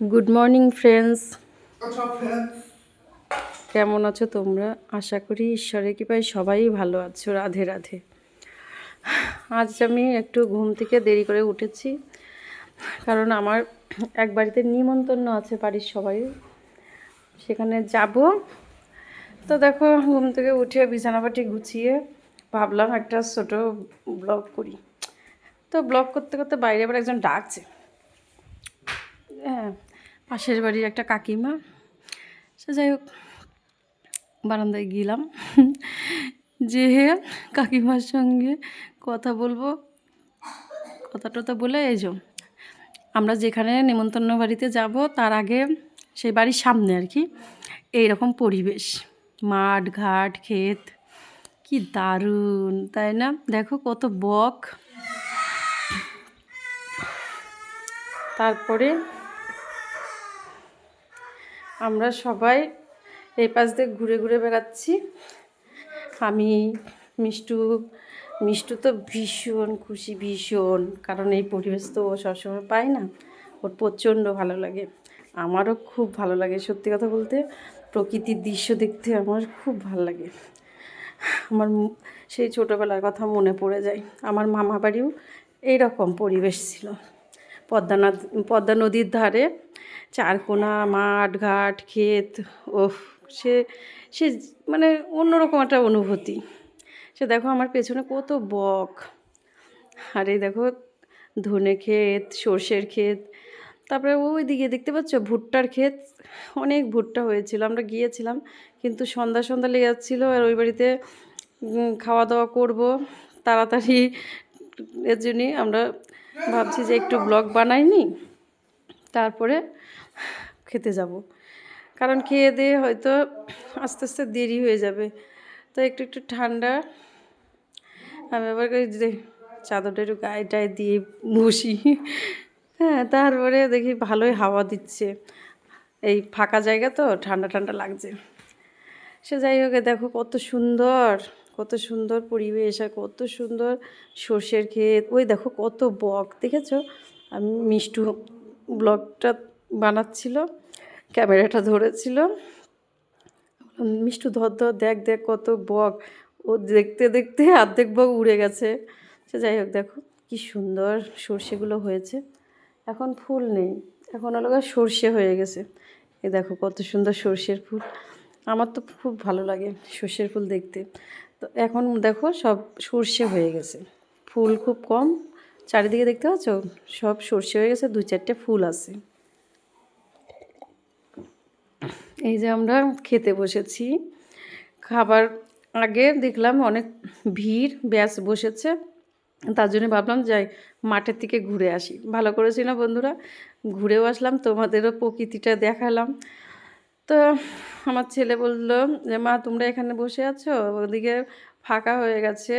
Good morning friends কেমন আছো তোমরা? আশা করি ঈশ্বরের কৃপায় সবাই ভালো আছো। রাধে রাধে। আজ আমি একটু ঘুম থেকে দেরি করে উঠেছি কারণ আমার এক বাড়িতে নিমন্ত্রণ আছে বাড়ির সবাই। সেখানে যাব। তো দেখো ঘুম থেকে উঠে বিছানাপাটি গুছিয়ে ভাবলাম একটা ছোট ব্লগ করি। তো ব্লগ করতে করতে বাইরে আবার একজন ডাকছে। হ্যাঁ পাশের বাড়ির একটা কাকিমা। সে যাই হোক, বারান্দায় গেলাম। যে কাকিমার সঙ্গে কথা বলব কথা টথা বলে এই আমরা যেখানে নেমন্তন্ন বাড়িতে যাব, তার আগে সেই বাড়ির সামনে আর কি, এইরকম পরিবেশ। মাঠ, ঘাট, ক্ষেত, কি দারুণ, তাই না? দেখো কত বক। তারপরে আমরা সবাই এই পাশ দিয়ে ঘুরে ঘুরে বেড়াচ্ছি। আমি, মিষ্টু মিষ্টু তো ভীষণ খুশি, ভীষণ। কারণ এই পরিবেশ তো ও সবসময় পায় না। ওর প্রচণ্ড ভালো লাগে। আমারও খুব ভালো লাগে সত্যি কথা বলতে। প্রকৃতির দৃশ্য দেখতে আমার খুব ভালো লাগে। আমার সেই ছোটোবেলার কথা মনে পড়ে যায়। আমার মামা বাড়িও এইরকম পরিবেশ ছিল। পদ্মা পদ্মা নদীর ধারে চারকোনা মাঠ, ঘাট, ক্ষেত ও সে সে মানে অন্যরকম একটা অনুভূতি। সে দেখো আমার পেছনে কত বক। আর এই দেখো ধনে ক্ষেত, সর্ষের ক্ষেত, তারপরে ওই দিকে দেখতে পাচ্ছ ভুট্টার ক্ষেত। অনেক ভুট্টা হয়েছিল, আমরা গিয়েছিলাম, কিন্তু সন্ধ্যা সন্ধ্যা লেগে যাচ্ছিল আর ওই বাড়িতে খাওয়া দাওয়া করব, তাড়াতাড়ি, এর জন্যই আমরা ভাবছি যে একটু ব্লগ বানাইনি, তারপরে খেতে যাব। কারণ খেয়ে দিয়ে হয়তো আস্তে আস্তে দেরি হয়ে যাবে। তো একটু একটু ঠান্ডা, আমি আবার যে চাদরটা একটু গায়ে টায়ে দিয়ে বসি। হ্যাঁ তারপরে দেখি ভালোই হাওয়া দিচ্ছে। এই ফাঁকা জায়গা তো, ঠান্ডা ঠান্ডা লাগছে। সে যাই হোক দেখো কত সুন্দর। কত সুন্দর পরিবেশ আর কত সুন্দর সর্ষের ক্ষেত। ওই দেখো কত বক, দেখেছ? আমি মিষ্টু ব্লগটা বানাচ্ছিল, ক্যামেরাটা ধরেছিল। মিষ্টু ধর ধর, দেখ দেখ কত বক। ও দেখতে দেখতে অর্ধেক বক উড়ে গেছে। সে যাই হোক, দেখো কি সুন্দর সর্ষেগুলো হয়েছে। এখন ফুল নেই, এখন হলো গিয়ে সর্ষে হয়ে গেছে। এ দেখো কত সুন্দর সর্ষের ফুল। আমার তো খুব ভালো লাগে সর্ষের ফুল দেখতে। তো এখন দেখো সব সর্ষে হয়ে গেছে। ফুল খুব কম। চারিদিকে দেখতে পাচ্ছ? সব সর্ষে হয়ে গেছে দু চারটে ফুল আছে। এই যে আমরা খেতে বসেছি। খাবার আগে দেখলাম অনেক ভিড়, ব্যাস বসেছে। তার জন্য ভাবলাম যাই মাঠের থেকে ঘুরে আসি। ভালো করেছি না বন্ধুরা? ঘুরেও আসলাম, তোমাদেরও প্রকৃতিটা দেখালাম। তো আমার ছেলে বলল যে, মা, তোমরা এখানে বসে আছো? ওদিকে ফাঁকা হয়ে গেছে।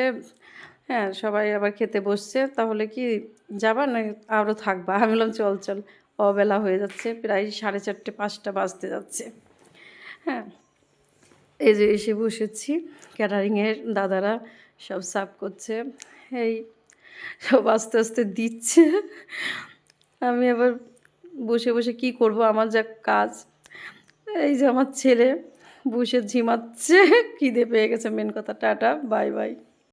হ্যাঁ সবাই আবার খেতে বসছে। তাহলে কি যাবা না আরও থাকবা? আমি বললাম, চল চল। অবেলা হয়ে যাচ্ছে। প্রায় সাড়ে চারটে, পাঁচটা বাজতে যাচ্ছে। হ্যাঁ এই যে এসে বসেছি। ক্যাটারিংয়ের দাদারা সব সাফ করছে। এই সব আস্তে আস্তে দিচ্ছে। আমি আবার বসে বসে কি করব? আমার যা কাজ এই যে আমার ছেলে বসে ঝিমাচ্ছে খিদে পেয়ে গেছে মেন কথা টাটা বাই বাই